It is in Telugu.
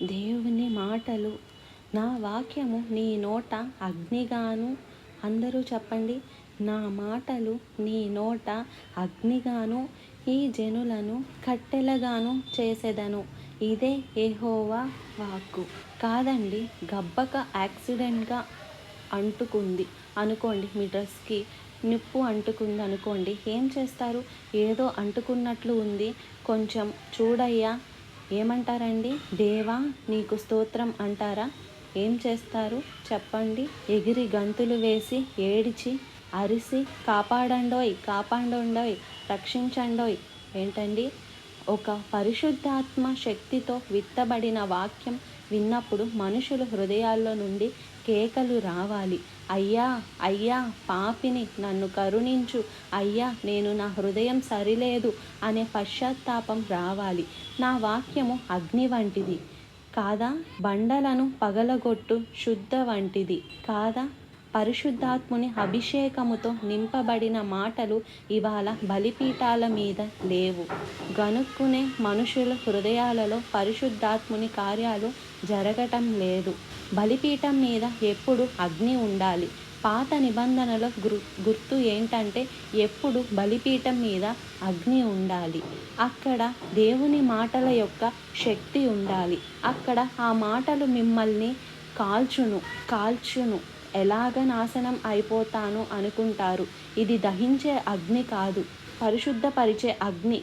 దేవుని మాటలు నా వాక్యము నీ నోట అగ్నిగాను. అందరూ చెప్పండి నా మాటలు నీ నోట అగ్నిగాను ఈ జనులను కట్టెలగాను చేసేదను. ఇదే ఏహోవా వాక్కు. కాదండి గబ్బక యాక్సిడెంట్గా అంటుకుంది. అనుకోండి మీ డ్రెస్కి నిప్పు అంటుకుంది అనుకోండి ఏం చేస్తారు? ఏదో అంటుకున్నట్లు ఉంది కొంచెం చూడయ్యా ఏమంటారండి? దేవా నీకు స్తోత్రం అంటారా? ఏం చేస్తారు? చెప్పండి. ఎగిరి గంతులు వేసి ఏడిచి అరిసి కాపాడండోయ్ కాపాడండోయ్ రక్షించండోయ్. ఏంటండి? ఒక పరిశుద్ధాత్మ శక్తితో విత్తబడిన వాక్యం విన్నప్పుడు మనుషుల హృదయాల్లో నుండి కేకలు రావాలి. అయ్యా అయ్యా పాపిని నన్ను కరుణించు. అయ్యా నేను నా హృదయం సరిలేదు అనే పశ్చాత్తాపం రావాలి. నా వాక్యము అగ్ని వంటిది కాదా? బండలను పగలగొట్టు శుద్ధ వంటిది కాదా? పరిశుద్ధాత్ముని అభిషేకముతో నింపబడిన మాటలు ఇవాళ బలిపీఠాల మీద లేవు. గనుక్కునే మనుషుల హృదయాలలో పరిశుద్ధాత్ముని కార్యాలు జరగటం లేదు. బలిపీఠం మీద ఎప్పుడు అగ్ని ఉండాలి? పాత నిబంధనలో గుర్తు ఏంటంటే ఎప్పుడు బలిపీఠం మీద అగ్ని ఉండాలి. అక్కడ దేవుని మాటల యొక్క శక్తి ఉండాలి. అక్కడ ఆ మాటలు మిమ్మల్ని కాల్చును కాల్చును. ఎలాగ నాశనం అయిపోతాను అనుకుంటారు? ఇది దహించే అగ్ని కాదు పరిశుద్ధపరిచే అగ్ని.